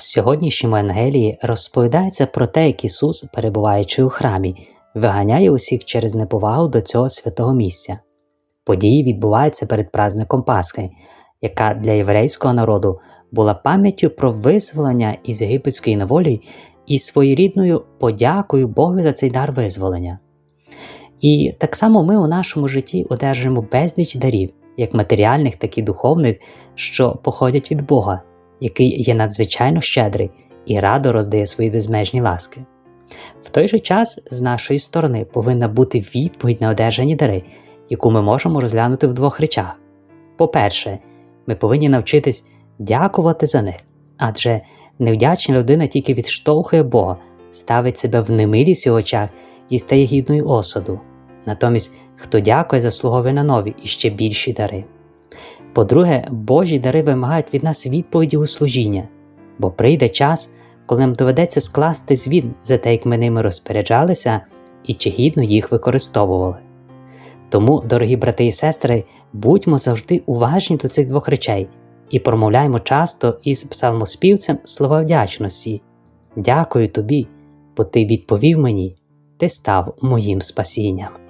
В сьогоднішньому Евангелії розповідається про те, як Ісус, перебуваючи у храмі, виганяє усіх через неповагу до цього святого місця. Події відбуваються перед праздником Пасхи, яка для єврейського народу була пам'яттю про визволення із єгипетської неволі і своєрідною подякою Богу за цей дар визволення. І так само ми у нашому житті одержимо безліч дарів, як матеріальних, так і духовних, що походять від Бога, який є надзвичайно щедрий і радо роздає свої безмежні ласки. В той же час з нашої сторони повинна бути відповідь на одержані дари, яку ми можемо розглянути в двох речах. По-перше, ми повинні навчитись дякувати за них, адже невдячна людина тільки відштовхує Бога, ставить себе в немилість у очах і стає гідною осуду. Натомість, хто дякує, заслуговує на нові і ще більші дари. По-друге, Божі дари вимагають від нас відповіді у служіння, бо прийде час, коли нам доведеться скласти звіт за те, як ми ними розпоряджалися і чи гідно їх використовували. Тому, дорогі брати і сестри, будьмо завжди уважні до цих двох речей і промовляємо часто із псалмоспівцем слова вдячності. Дякую тобі, бо ти відповів мені, ти став моїм спасінням.